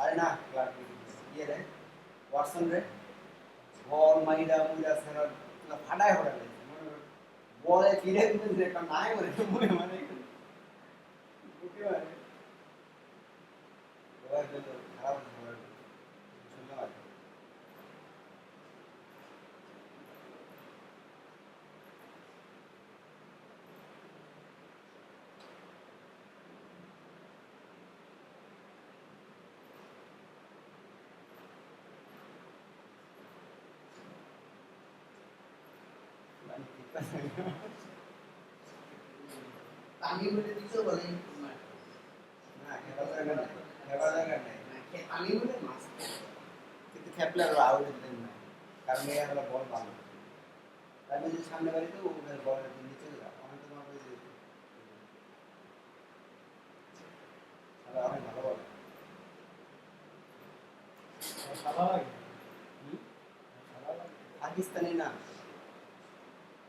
আরে না ইয়ে রে, ওয়াটসন রে। বল মাইরা, মুইরা, সারা ফাটায় ফাটায় বলে ফিরে কিন্তু একটা নাই মনে মানে মানে ওরা কিন্তু খারাপ পানি বলে বলে না খেপার জায়গা নাই খেপার জায়গা নাই পানি বলে মাছ কিন্তু খেপলে আরও আউট দিতেন না কারণ এই হলো বল ভালো আমি যদি সামনে বাড়িতে ওদের বল নিচে অনেক তোমার ওই অনেক ভালো বল। ভালো লাগে? হুম? পাকিস্তানি না।